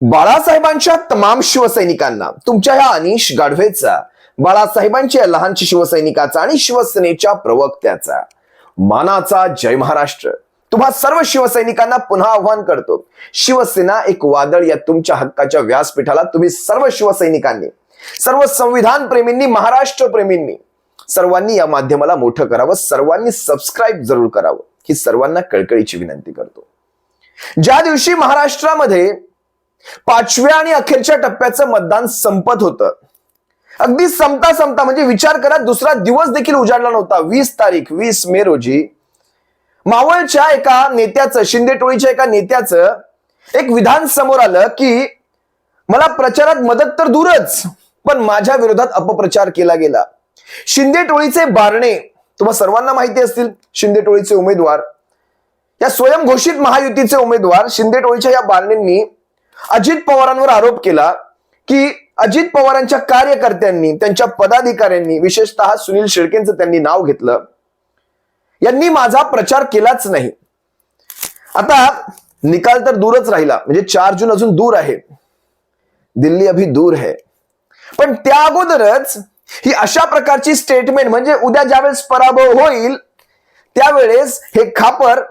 बाळासाहेबांच्या तमाम शिवसैनिकांना तुमच्या ह्या अनिश गाढवेचा बाळासाहेबांच्या या लहानच्या शिवसैनिकाचा आणि शिवसेनेच्या प्रवक्त्याचा मानाचा जय महाराष्ट्र. तुम्हा सर्व शिवसैनिकांना पुन्हा आव्हान करतो शिवसेना एक वादळ या तुमच्या हक्काच्या व्यासपीठाला तुम्ही सर्व शिवसैनिकांनी सर्व संविधान प्रेमींनी महाराष्ट्र प्रेमींनी सर्वांनी या माध्यमाला मोठं करावं सर्वांनी सबस्क्राईब जरूर करावं ही सर्वांना कळकळीची विनंती करतो. ज्या दिवशी महाराष्ट्रामध्ये पाचव्या आणि अखेरच्या टप्प्याचं मतदान संपत होतं. अगदी संपता संपता म्हणजे विचार करा दुसरा दिवस देखील उजाडला नव्हता. वीस तारीख वीस मे रोजी मावळच्या एका नेत्याचं शिंदे टोळीच्या एका नेत्याचं एक विधान समोर आलं की मला प्रचारात मदत तर दूरच पण माझ्या विरोधात अपप्रचार केला गेला. शिंदे टोळीचे बारणे तुम्हाला सर्वांना माहिती असतील शिंदे टोळीचे उमेदवार. या स्वयंघोषित महायुतीचे उमेदवार शिंदे टोळीच्या या बारणेंनी अजित पवारांवर आरोप केला की अजित पवारांच्या कार्यकर्त्यांनी त्यांच्या पदाधिकाऱ्यांनी विशेषतः सुनील शेळकेंचं त्यांनी नाव घेतलं. यांनी माझा प्रचार केलाच नाही. आता निकाल तर दूरच राहिला म्हणजे चार जून अजून दूर आहे. दिल्ली अभी दूर है. पण त्या अगोदरच ही अशा प्रकारची स्टेटमेंट म्हणजे उद्या ज्यावेळेस पराभव होईल त्यावेळेस हे खापर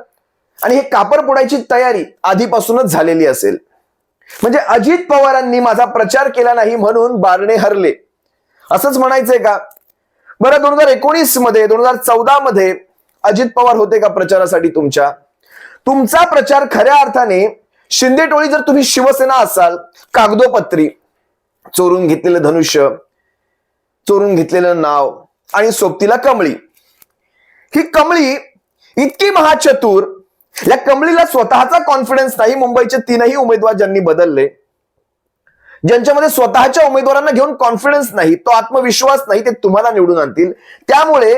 आणि हे कापर पुडायची तयारी आधीपासूनच झालेली असेल. म्हणजे अजित पवारांनी माझा प्रचार केला नाही म्हणून बारणे हरले. असंच म्हणायचंय का? बरं दोन हजार एकोणीसमध्ये दोन हजार चौदा मध्ये अजित पवार होते का प्रचारासाठी तुमच्या? तुमचा प्रचार खऱ्या अर्थाने शिंदे टोळी जर तुम्ही शिवसेना असाल कागदोपत्री चोरून घेतलेलं धनुष्य चोरून घेतलेलं नाव आणि सोबतीला कमळी. ही कमळी इतकी महाचतुर या कमळीला स्वतःचा कॉन्फिडन्स नाही. मुंबईचे तीनही उमेदवार ज्यांनी बदलले ज्यांच्यामध्ये स्वतःच्या उमेदवारांना घेऊन कॉन्फिडन्स नाही तो आत्मविश्वास नाही ते तुम्हाला निवडून आणतील. त्यामुळे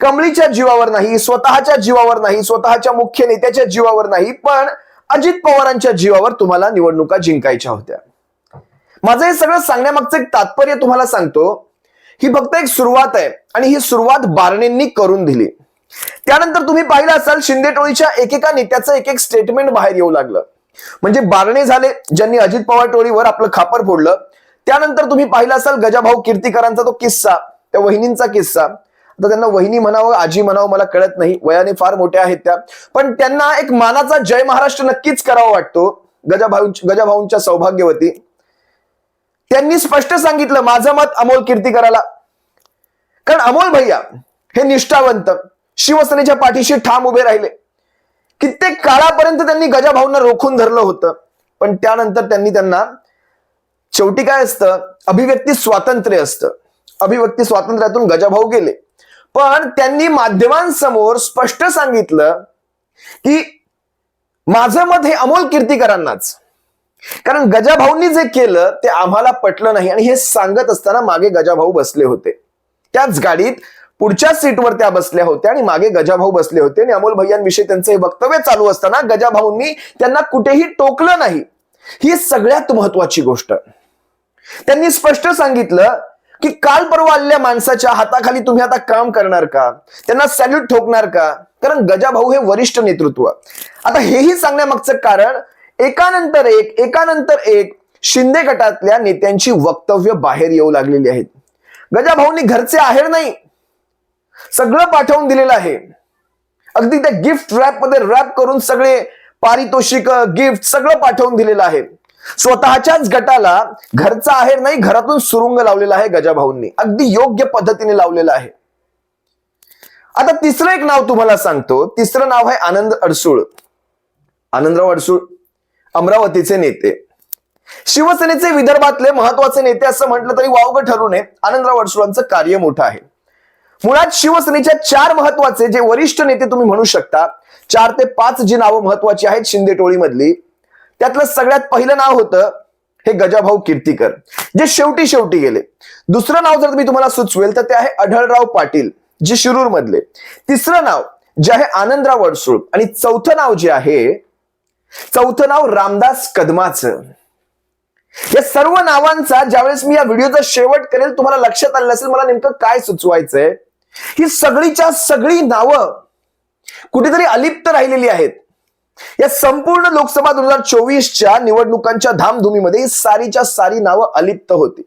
कमळीच्या जीवावर नाही स्वतःच्या जीवावर नाही स्वतःच्या मुख्य नेत्याच्या जीवावर नाही पण अजित पवारांच्या जीवावर तुम्हाला निवडणुका जिंकायच्या होत्या. माझं हे सगळं सांगण्यामागचं एक तात्पर्य तुम्हाला सांगतो ही फक्त एक सुरुवात आहे आणि ही सुरुवात बारणेंनी करून दिली. त्यानंतर तुम्ही पाहिलं असाल शिंदे टोळीच्या एकेका नेत्याचं एक एक स्टेटमेंट बाहेर येऊ लागलं. म्हणजे बारणे झाले ज्यांनी अजित पवार टोळीवर आपलं खापर फोडलं. त्यानंतर तुम्ही पाहिलं असाल गजाभाऊ कीर्तीकरांचा तो किस्सा त्या वहिनींचा किस्सा. आता त्यांना वहिनी म्हणावं आजी म्हणावं मला कळत नाही. वयाने फार मोठ्या आहेत त्या. पण त्यांना एक मानाचा जय महाराष्ट्र नक्कीच करावा वाटतो गजाभाऊ गजाभाऊंच्या सौभाग्यवती. त्यांनी स्पष्ट सांगितलं माझं मत अमोल कीर्तीकराला. कारण अमोल भैया हे निष्ठावंत. शिवसेनेच्या पाठीशी ठाम उभे राहिले. कित्येक काळापर्यंत त्यांनी गजाभाऊंना रोखून धरलं होतं. पण त्यानंतर त्यांनी त्यांना शेवटी काय असतं? अभिव्यक्ती स्वातंत्र्य असतं. अभिव्यक्ती स्वातंत्र्यातून गजाभाऊ गेले. पण त्यांनी माध्यमांसमोर स्पष्ट सांगितलं की माझं मत हे अमोल कीर्तीकरांनाच. कारण गजाभाऊंनी जे केलं ते आम्हाला पटलं नाही. आणि हे सांगत असताना मागे गजाभाऊ बसले होते. त्याच गाडीत पुढच्या सीटवर त्या बसल्या होत्या आणि मागे गजाभाऊ बसले होते. आणि अमोल भैयांविषयी त्यांचं हे वक्तव्य चालू असताना गजाभाऊंनी त्यांना कुठेही टोकलं नाही. ही सगळ्यात महत्वाची गोष्ट. त्यांनी स्पष्ट सांगितलं की काल परवा आलेल्या माणसाच्या हाताखाली तुम्ही आता काम करणार का? त्यांना सॅल्यूट ठोकणार का? कारण गजाभाऊ हे वरिष्ठ नेतृत्व. आता हेही सांगण्यामागचं कारण एकानंतर एक एकानंतर एक शिंदे गटातल्या नेत्यांची वक्तव्य बाहेर येऊ लागलेली आहेत. गजाभाऊंनी घरचे आहेर नाही. सगळं पाठवून दिलेलं आहे. अगदी त्या गिफ्ट रॅपमध्ये रॅप करून सगळे पारितोषिक गिफ्ट सगळं पाठवून दिलेलं आहे. स्वतःच्याच गटाला घरचा आहेर नाही घरातून सुरुंग लावलेला आहे गजाभाऊंनी. अगदी योग्य पद्धतीने लावलेलं आहे. आता तिसरं एक नाव तुम्हाला सांगतो. तिसरं नाव आहे आनंद अडसूळ. आनंदराव अडसूळ अमरावतीचे नेते. शिवसेनेचे विदर्भातले महत्त्वाचे नेते असं म्हटलं तरी वावगं ठरू नये. आनंदराव अडसूळांचं कार्य मोठं आहे. मुळात शिवसेनेच्या चार महत्त्वाचे जे वरिष्ठ नेते तुम्ही म्हणू शकता चार ते पाच जी नावं महत्वाची आहेत शिंदे टोळीमधली. त्यातलं सगळ्यात पहिलं नाव होतं हे गजाभाऊ कीर्तीकर जे शेवटी शेवटी गेले. दुसरं नाव जर मी तुम्हाला सुचवेल तर ते आहे अढळराव पाटील जे शिरूर मधले तिसरं नाव जे आहे आनंदराव वडसूळ आणि चौथं नाव जे आहे चौथं नाव रामदास कदमाचं. या सर्व नावांचा ज्यावेळेस मी या व्हिडिओचा शेवट करेल तुम्हाला लक्षात आलं असेल मला नेमकं काय सुचवायचंय ही सगळीच्या सगळी नावं कुठेतरी अलिप्त राहिलेली आहेत. या संपूर्ण लोकसभा दोन हजार चोवीसच्या निवडणुकांच्या धामधुमीमध्ये ही सारीच्या सारी नावं अलिप्त होती.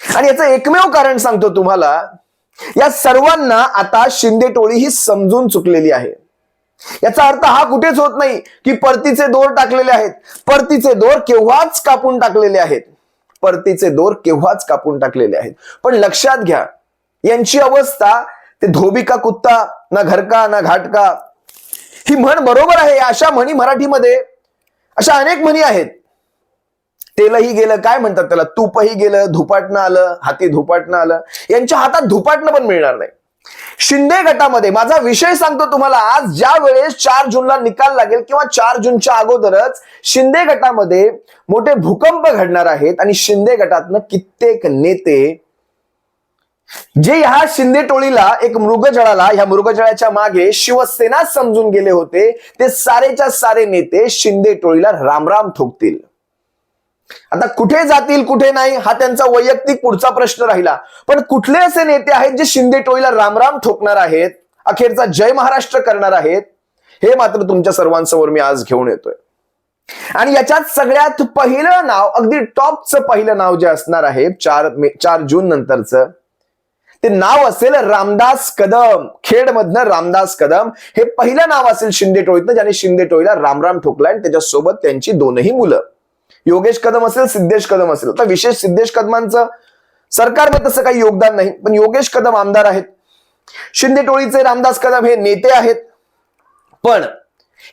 आणि याचं एकमेव कारण सांगतो तुम्हाला या सर्वांना आता शिंदे टोळी ही समजून चुकलेली आहे. याचा अर्थ हा कुठेच होत नाही की परतीचे दोर टाकलेले आहेत. परतीचे दोर केव्हाच कापून टाकलेले आहेत. परतीचे दोर केव्हाच कापून टाकलेले आहेत. पण लक्षात घ्या यांची अवस्था ते धोबी का कुत्ता ना घरका ना घाटका ही म्हण बरोबर आहे. अशा म्हणी मराठीमध्ये अशा अनेक म्हणी आहेत. तेलही गेलं काय म्हणतात त्याला? तूपही गेलं धुपाटणं आलं हाती धुपाटणं आलं. यांच्या हातात धुपाटणं पण मिळणार नाही. शिंदे गटामध्ये माझा विषय सांगतो तुम्हाला आज ज्या वेळेस चार जूनला निकाल लागेल किंवा चार जूनच्या अगोदरच शिंदे गटामध्ये मोठे भूकंप घडणार आहेत आणि शिंदे गटातनं कित्येक नेते जे ह्या शिंदे टोळीला एक मृगजळाला ह्या मृगजळाच्या मागे शिवसेना समजून गेले होते ते सारेच्या सारे नेते शिंदे टोळीला रामराम ठोकतील. आता कुठे जातील कुठे नाही हा त्यांचा वैयक्तिक पुढचा प्रश्न राहिला. पण कुठले असे नेते आहेत जे शिंदे टोळीला रामराम ठोकणार आहेत अखेरचा जय महाराष्ट्र करणार आहेत हे मात्र तुमच्या सर्वांसमोर मी आज घेऊन येतोय. आणि याच्यात सगळ्यात पहिलं नाव अगदी टॉपचं पहिलं नाव जे असणार आहे चार मे चार जून नंतरचं ते नाव असेल रामदास कदम. खेडमधनं रामदास कदम. हे पहिलं नाव असेल शिंदे टोळीतनं ज्याने शिंदे टोळीला रामराम ठोकला आणि त्याच्यासोबत त्यांची दोनही मुलं. योगेश कदम असेल सिद्धेश कदम असेल. आता विशेष सिद्धेश कदमांचं सरकारमध्ये तसं काही योगदान नाही पण योगेश कदम आमदार आहेत. शिंदे टोळीचे रामदास कदम हे नेते आहेत. पण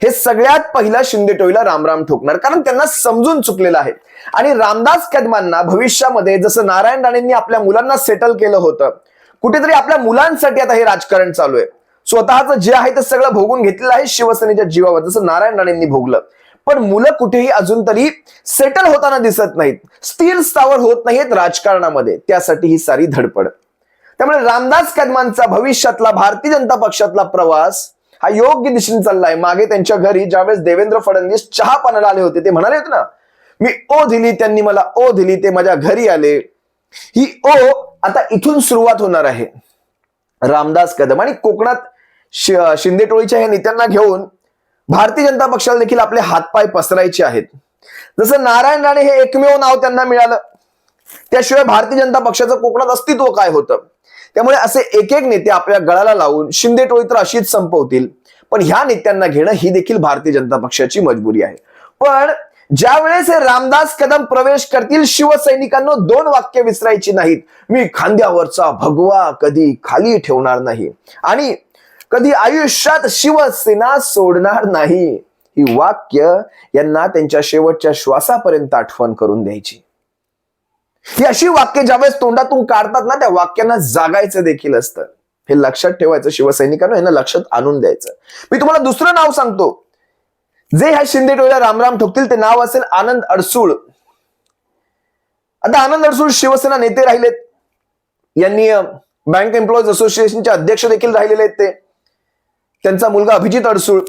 हे सगळ्यात पहिला शिंदे टोळीला रामराम ठोकणार कारण त्यांना समजून चुकलेलं आहे. आणि रामदास कदमांना भविष्यामध्ये जसं नारायण राणेंनी आपल्या मुलांना सेटल केलं होतं कुठेतरी आपल्या मुलांसाठी आता हे राजकारण चालू आहे. स्वतःचं जे आहे ते सगळं भोगून घेतलेलं आहे शिवसेनेच्या जीवावर जसं नारायण राणेंनी भोगलं. पण मुलं कुठेही अजून तरी सेटल होताना दिसत नाहीत. स्थिर स्थावर होत नाहीत राजकारणामध्ये. त्यासाठी ही सारी धडपड. त्यामुळे रामदास कदमांचा भविष्यातला भारतीय जनता पक्षातला प्रवास हा योग्य दिशेने चाललाय. मागे त्यांच्या घरी ज्यावेळेस देवेंद्र फडणवीस चहा पाण्याला आले होते ते म्हणाले होते ना मी ओ दिली त्यांनी मला ओ दिली ते माझ्या घरी आले. ही ओ आता इथून सुरुवात होणार आहे. रामदास कदम आणि कोकणात शिंदे टोळीच्या या नेत्यांना घेऊन भारतीय जनता पक्षाला देखील आपले हातपाय पसरायचे आहेत. जसं नारायण राणे हे एकमेव नाव त्यांना मिळालं त्याशिवाय भारतीय जनता पक्षाचं कोकणात अस्तित्व काय होतं? त्यामुळे असे एक एक नेते आपल्या गळाला लावून शिंदे टोळी तर अशीच संपवतील. पण ह्या नेत्यांना घेणं ही देखील भारतीय जनता पक्षाची मजबुरी आहे. पण ज्या वेळेस हे रामदास कदम प्रवेश करतील शिवसैनिकांना दोन वाक्य विसरायची नाहीत. मी खांद्यावरचा भगवा कधी खाली ठेवणार नाही. आणि कधी आयुष्यात शिवसेना सोडणार नाही. ही वाक्य यांना त्यांच्या शेवटच्या श्वासापर्यंत आठवण करून द्यायची. ही अशी वाक्य ज्यावेळेस तोंडातून काढतात ना त्या वाक्यांना जागायचं देखील असतं. हे लक्षात ठेवायचं शिवसैनिकांना यांना लक्षात आणून द्यायचं. मी तुम्हाला दुसरं नाव सांगतो. जे ह्या शिंदे टोळीला रामराम ठोकतील ते नाव असेल आनंद अडसूळ. आता आनंद अडसूळ शिवसेना नेते राहिलेत. यांनी बँक एम्प्लॉईज असोसिएशनचे अध्यक्ष देखील राहिलेले आहेत ते. त्यांचा मुलगा अभिजित अडसूळ.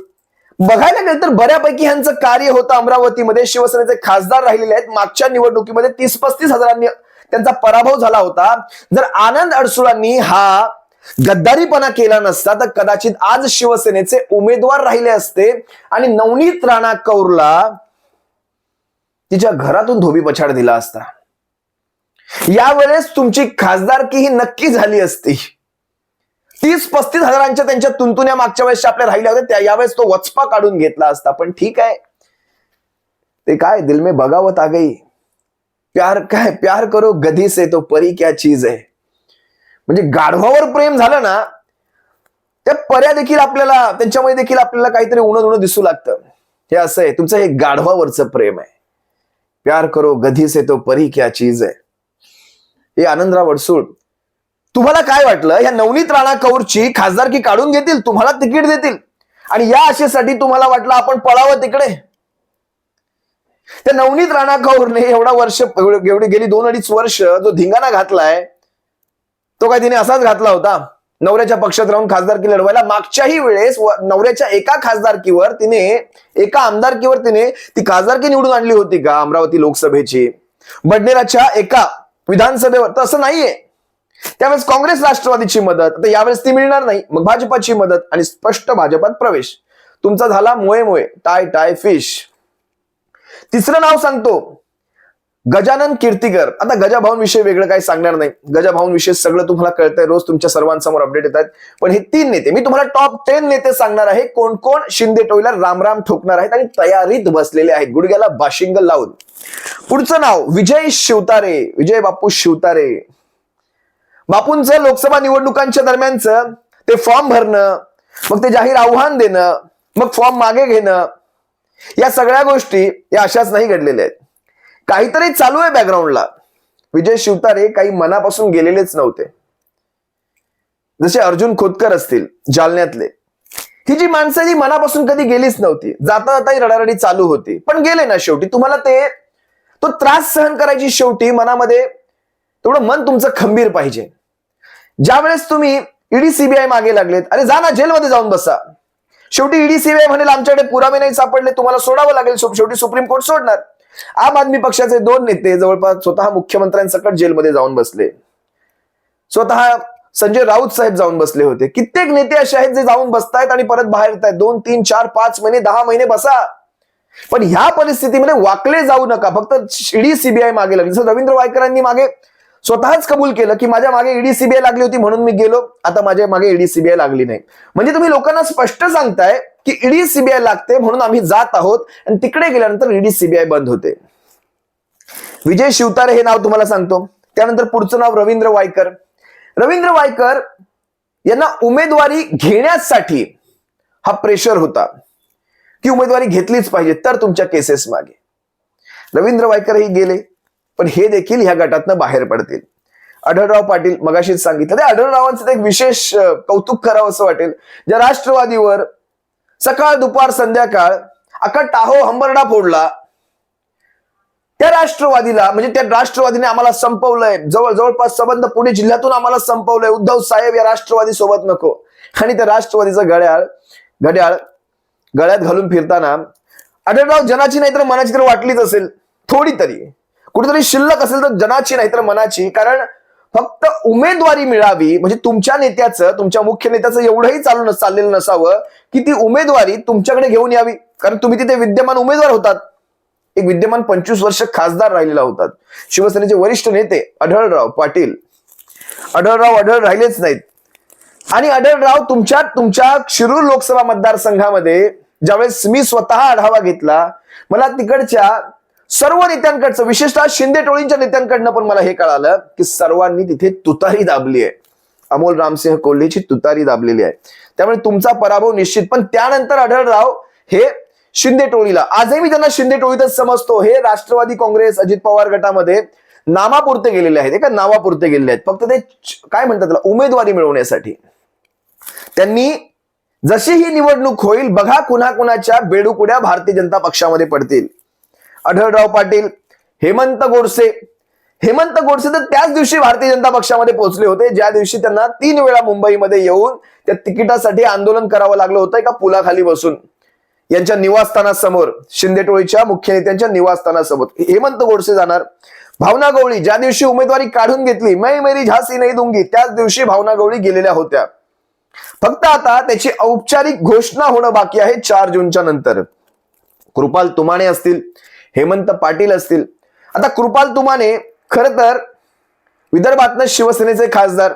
बघायला गेलं तर बऱ्यापैकी ह्यांचं कार्य होतं अमरावतीमध्ये. शिवसेनेचे खासदार राहिलेले आहेत. मागच्या निवडणुकीमध्ये तीस पस्तीस हजारांनी त्यांचा पराभव झाला होता. जर आनंद अडसुळांनी हा गद्दारीपणा केला नसता तर कदाचित आज शिवसेनेचे उमेदवार राहिले असते आणि नवनीत राणा कौरला तिच्या घरातून धोबी पछाड दिला असता. यावेळेस तुमची खासदारकी ही नक्की झाली असती. तीस पस्तीस हजारांच्या त्यांच्या तुंतुन्या मागच्या वेळेस आपल्या राहिल्या होत्या त्या यावेळेस तो वचपा काढून घेतला असता. पण ठीक आहे. ते काय दिल में बगावत आ गई. प्यार काय प्यार करो गधी से तो परी क्या चीज आहे म्हणजे गाढवावर प्रेम झालं ना त्या पर्या देखील आपल्याला त्यांच्यामध्ये देखील आपल्याला काहीतरी उणं उणं दिसू लागतं. हे असं आहे तुमचं हे गाढवावरचं प्रेम आहे. प्यार करो गधी से तो परी क्या चीज आहे. हे आनंदराव अडसूळ तुम्हाला काय वाटलं? या नवनीत राणा कौरची खासदारकी काढून घेतील तुम्हाला तिकीट देतील. आणि या आशेसाठी तुम्हाला वाटलं आपण पळावं तिकडे? त्या नवनीत राणा कौरने एवढा वर्ष एवढी एवढी गेली दोन अडीच वर्ष जो धिंगाणा घातलाय तो काय तिने असाच घातला होता? नवऱ्याच्या पक्षात राहून खासदारकी लढवायला मागच्याही वेळेस नवऱ्याच्या एका खासदारकीवर तिने एका आमदारकीवर तिने ती खासदारकी निवडून आणली होती का अमरावती लोकसभेची? बडनेराच्या एका विधानसभेवर तर असं नाहीये. त्यावेळेस काँग्रेस राष्ट्रवादीची मदत आता यावेळेस ती मिळणार नाही मग भाजपाची मदत आणि स्पष्ट भाजपात प्रवेश. तुमचा झाला मोये मोये टाय टाय फिश. तिसरं नाव सांगतो. गजानन कीर्तीकर. आता गजाभाऊन विषय वेगळं काही सांगणार नाही. गजाभाऊन विषयी सगळं तुम्हाला कळतंय. रोज तुमच्या सर्वांसमोर अपडेट येत आहेत पण हे तीन नेते मी तुम्हाला टॉप टेन नेते सांगणार आहे. कोण कोण शिंदे टोईला रामराम ठोकणार आहेत आणि तयारीत बसलेले आहेत. गुडघ्याला बाशिंग लावून. पुढचं नाव विजय शिवतारे. विजय बापू शिवतारे. बापूंचं लोकसभा निवडणुकांच्या दरम्यानचं ते फॉर्म भरणं मग ते जाहीर आव्हान देणं मग फॉर्म मागे घेणं या सगळ्या गोष्टी या अशाच नाही घडलेल्या आहेत. काहीतरी चालू आहे बॅकग्राऊंडला विजय शिवतारे काही मनापासून गेलेलेच नव्हते. जसे अर्जुन खोतकर असतील जालन्यातले. ही जी माणसं ही मनापासून कधी गेलीच नव्हती. जाता जाताही रडारडी चालू होती. पण गेले ना शेवटी. तुम्हाला ते तो त्रास सहन करायची शेवटी मनामध्ये तेवढं मन तुमचं खंबीर पाहिजे. ज्या वेळेस तुम्ही ईडी सीबीआय मागे लागलेत अरे जा ना जेलमध्ये जाऊन बसा. शेवटी ईडी सीबीआय म्हणेल आमच्याकडे पुरावे नाही सापडले तुम्हाला सोडावं लागेल. शेवटी सुप्रीम कोर्ट सोडणार. आम आदमी पक्षाचे दोन नेते जवळपास स्वतः मुख्यमंत्र्यांसकट जेलमध्ये जाऊन बसले. स्वतः संजय राऊत साहेब जाऊन बसले होते. कित्येक नेते असे आहेत जे जाऊन बसतायत आणि परत बाहेर येत आहेत दोन तीन चार पाच महिने दहा महिने बसा. पण ह्या परिस्थितीमध्ये वाकले जाऊ नका. फक्त ईडी सीबीआय मागे लागली. जसं रवींद्र वायकरांनी मागे स्वतःच कबूल केलं की माझ्या मागे ईडी सीबीआय लागली होती म्हणून मी गेलो. आता माझ्या मागे ईडी सीबीआय लागली नाही. म्हणजे तुम्ही लोकांना स्पष्ट सांगताय की ईडी सीबीआय लागते म्हणून आम्ही जात आहोत आणि तिकडे गेल्यानंतर ईडी सीबीआय बंद होते. विजय शिवतारे हे नाव तुम्हाला सांगतो. त्यानंतर पुढचं नाव रवींद्र वायकर. रवींद्र वायकर यांना उमेदवारी घेण्यासाठी हा प्रेशर होता. की उमेदवारी घेतलीच पाहिजे तर तुमच्या केसेस मागे. रवींद्र वायकर हे गेले पण हे देखील ह्या गटातनं बाहेर पडतील. आढळराव पाटील मगाशीच सांगितलं. ते आढळरावांचं एक विशेष कौतुक करावं असं वाटेल. ज्या राष्ट्रवादीवर सकाळ दुपार संध्याकाळ अख्खा टाहो हंबरडा फोडला. त्या राष्ट्रवादीला म्हणजे त्या राष्ट्रवादीने आम्हाला संपवलंय. जवळ जवळपास संबंध पुणे जिल्ह्यातून आम्हाला संपवलंय. उद्धव साहेब या राष्ट्रवादी सोबत नको. आणि त्या राष्ट्रवादीचं घड्याळ घड्याळ गळ्यात घालून फिरताना आढळराव जनाची नाही तर मनाची तर वाटलीच असेल. थोडी तरी. कुठेतरी शिल्लक असेल तर जनाची नाही तर मनाची. कारण फक्त उमेदवारी मिळावी म्हणजे तुमच्या नेत्याचं तुमच्या मुख्य नेत्याचं एवढंही चालू नस चाललेलं नसावं की ती उमेदवारी तुमच्याकडे घेऊन यावी. कारण तुम्ही तिथे विद्यमान उमेदवार होतात. एक विद्यमान पंचवीस वर्ष खासदार राहिलेला होतात. शिवसेनेचे वरिष्ठ नेते आढळराव पाटील. आढळराव आढळ राहिलेच नाहीत. आणि आढळराव तुमच्या तुमच्या शिरूर लोकसभा मतदारसंघामध्ये ज्यावेळेस मी स्वतः आढावा घेतला मला तिकडच्या सर्व नेत्यांकडचं विशेषतः शिंदे टोळींच्या नेत्यांकडनं पण मला हे कळालं की सर्वांनी तिथे तुतारी दाबली आहे. अमोल रामसिंह कोल्हेची तुतारी दाबलेली आहे. त्यामुळे तुमचा पराभव निश्चित पण त्यानंतर आढळराव हे शिंदे टोळीला. आजही मी त्यांना शिंदे टोळीतच समजतो. हे राष्ट्रवादी काँग्रेस अजित पवार गटामध्ये नामापुरते गेलेले आहेत. एका नावापुरते गेलेले आहेत. फक्त ते काय म्हणतात त्याला? उमेदवारी मिळवण्यासाठी. त्यांनी जशी ही निवडणूक होईल बघा कुणा कुणाच्या बेडुकुड्या भारतीय जनता पक्षामध्ये पडतील. आढळराव पाटील हेमंत गोडसे. हेमंत गोडसे तर त्याच दिवशी भारतीय जनता पक्षामध्ये पोहोचले होते. ज्या दिवशी त्यांना तीन वेळा मुंबईमध्ये येऊन त्या तिकिटासाठी आंदोलन करावं लागलं होतं एका पुलाखाली बसून. यांच्या निवासस्थानासमोर शिंदे टोळीच्या मुख्य नेत्यांच्या निवासस्थानासमोर. हेमंत गोडसे जाणार. भावना गवळी ज्या दिवशी उमेदवारी काढून घेतली मै मेरी झासी नाही दुंगी त्याच दिवशी भावना गवळी गेलेल्या होत्या. फक्त आता त्याची औपचारिक घोषणा होणं बाकी आहे चार जूनच्या नंतर. कृपाल तुमाने असतील. हेमंत पाटील असतील. आता कृपाल तुमाने खर तर विदर्भातनं शिवसेनेचे खासदार.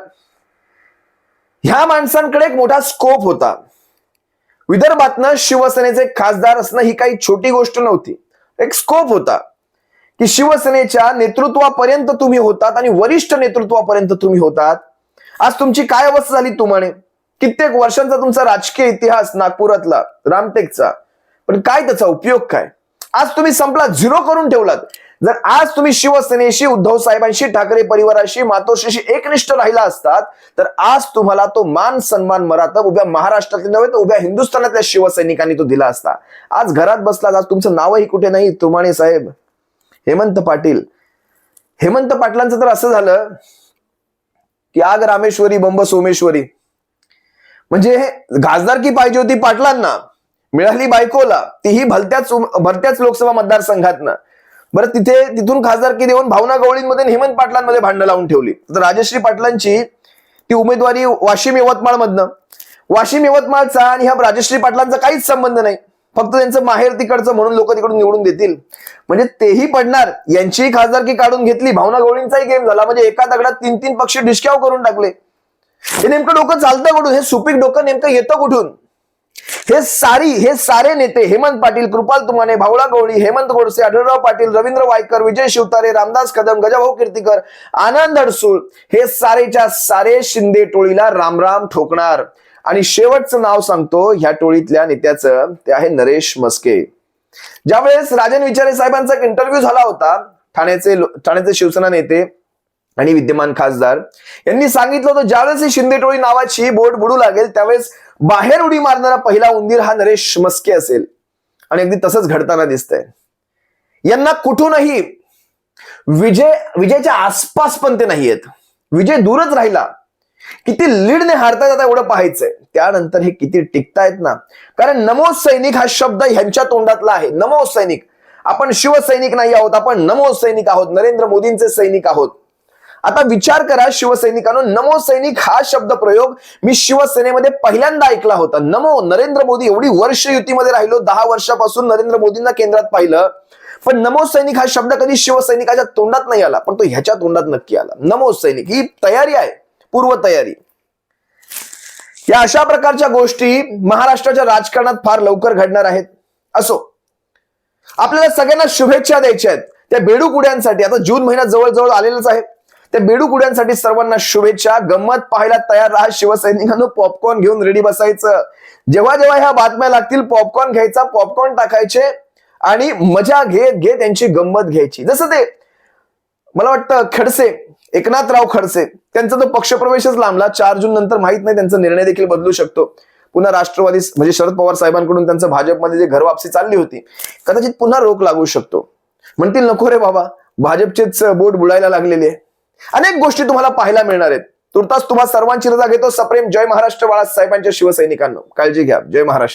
ह्या माणसांकडे एक मोठा स्कोप होता. विदर्भातनं शिवसेनेचे खासदार असणं ही काही छोटी गोष्ट नव्हती. एक स्कोप होता. की शिवसेनेच्या नेतृत्वापर्यंत तुम्ही होतात आणि वरिष्ठ नेतृत्वापर्यंत तुम्ही होतात. आज तुमची काय अवस्था झाली तुम्हाने कित्येक वर्षांचा तुमचा राजकीय इतिहास नागपुरातला रामटेकचा. पण काय त्याचा उपयोग काय? आज तुम्ही संपला झिरो करून ठेवलात. जर आज तुम्ही शिवसेनेशी उद्धव साहेबांशी ठाकरे परिवाराशी मातोश्रीशी एकनिष्ठ राहिला असतात तर आज तुम्हाला तो मान सन्मान मराठा उभ्या महाराष्ट्रातले नव्हे तर उभ्या हिंदुस्थानातल्या शिवसैनिकांनी तो दिला असता. आज घरात बसला आज तुमचं नावही कुठे नाही तुमाने साहेब. हेमंत पाटील. हेमंत पाटलांचं तर असं झालं की आग रामेश्वरी बंब सोमेश्वरी. म्हणजे गाजदारकी पाहिजे होती पाटलांना. मिळाली बायकोला तीही भलत्याच भरत्याच भलत्याच लोकसभा मतदारसंघातनं. बरं तिथे तिथून खासदारकी देऊन भावना गवळींमध्ये हेमंत पाटलांमध्ये भांडणं लावून ठेवली. तर राजश्री पाटलांची ती उमेदवारी वाशिम यवतमाळ मधनं वाशिम यवतमाळचा आणि ह्या राजश्री पाटलांचा काहीच संबंध नाही. फक्त त्यांचं माहेर तिकडचं म्हणून लोक तिकडून निवडून देतील. म्हणजे तेही पडणार. यांचीही खासदारकी काढून घेतली. भावना गवळींचाही गेम झाला. म्हणजे एका दगडात तीन तीन पक्ष डिस्काव करून टाकले. हे नेमकं डोकं चालतं कुठून? हे सुपीक डोकं नेमकं येतं कुठून? हे सारी हे सारे नेते हेमंत पाटील कृपाल तुमाने भावळा गवळी हेमंत गोडसे आढळराव पाटील रवींद्र वायकर विजय शिवतारे रामदास कदम गजाभाऊ कीर्तीकर आनंद अडसूळ हे सारेच्या सारे शिंदे टोळीला रामराम ठोकणार. आणि शेवटचं नाव सांगतो ह्या टोळीतल्या नेत्याचं ते आहे नरेश मस्के. ज्यावेळेस राजन विचारे साहेबांचा एक इंटरव्ह्यू झाला होता ठाण्याचे ठाण्याचे शिवसेना नेते आणि विद्यमान खासदार. यांनी सांगितलं होतं ज्यावेळेस शिंदे टोळी नावाची बोट बुडू लागेल त्यावेळेस बाहेर उडी मारणारा पहिला उंदीर हा नरेश मस्के असेल. आणि अगदी तसंच घडताना दिसतंय. यांना कुठूनही विजय विजयाच्या आसपास पण ते नाहीयेत विजय दूरच राहिला. किती लीडने हारता आता एवढं पाहायचंय. त्यानंतर हे किती टिकतायत ना. कारण नमो सैनिक हा शब्द ह्यांच्या तोंडातला आहे. नमो सैनिक. आपण शिवसैनिक नाही आहोत आपण नमो सैनिक आहोत. नरेंद्र मोदींचे सैनिक आहोत. आता विचार करा शिवसैनिकांनो नमो सैनिक हा शब्द प्रयोग मी शिवसेनेमध्ये पहिल्यांदा ऐकला होता. नमो नरेंद्र मोदी एवढी वर्ष युतीमध्ये राहिलो दहा वर्षापासून नरेंद्र मोदींना केंद्रात पाहिलं. पण नमो सैनिक हा शब्द कधी शिवसैनिकाच्या तोंडात नाही आला पण तो ह्याच्या तोंडात नक्की आला. नमो सैनिक ही तयारी आहे पूर्व तयारी या अशा प्रकारच्या गोष्टी महाराष्ट्राच्या राजकारणात फार लवकर घडणार आहेत. असो आपल्याला सगळ्यांना शुभेच्छा द्यायच्या आहेत. त्या बेडूक उड्यांसाठी आता जून महिना जवळजवळ आलेलाच आहे. त्या बेडूक उड्यांसाठी सर्वांना शुभेच्छा. गंमत पाहायला तयार राहा. शिवसैनिकांनो पॉपकॉर्न घेऊन रेडी बसायचं. जेव्हा जेव्हा ह्या बातम्या लागतील पॉपकॉर्न घ्यायचा पॉपकॉर्न टाकायचे आणि मजा घेत घेत त्यांची गंमत घ्यायची. जसं ते मला वाटतं खडसे एकनाथराव खडसे त्यांचा तो पक्षप्रवेशच लांबला. चार जून नंतर माहीत नाही त्यांचा निर्णय देखील बदलू शकतो. पुन्हा राष्ट्रवादी म्हणजे शरद पवार साहेबांकडून त्यांचं भाजपमध्ये जे घरवापसी चालली होती कदाचित पुन्हा रोख लागू शकतो. म्हणतील नको रे बाबा भाजपचेच बोट बुडायला लागलेले आहे. अनेक गोष्टी तुम्हाला पाहायला मिळणार आहेत. तुर्तास तुम्हा सर्वांची रजा घेतो. सप्रेम जय महाराष्ट्र बाळासाहेबांच्या शिवसैनिकांना. काळजी घ्या. जय महाराष्ट्र.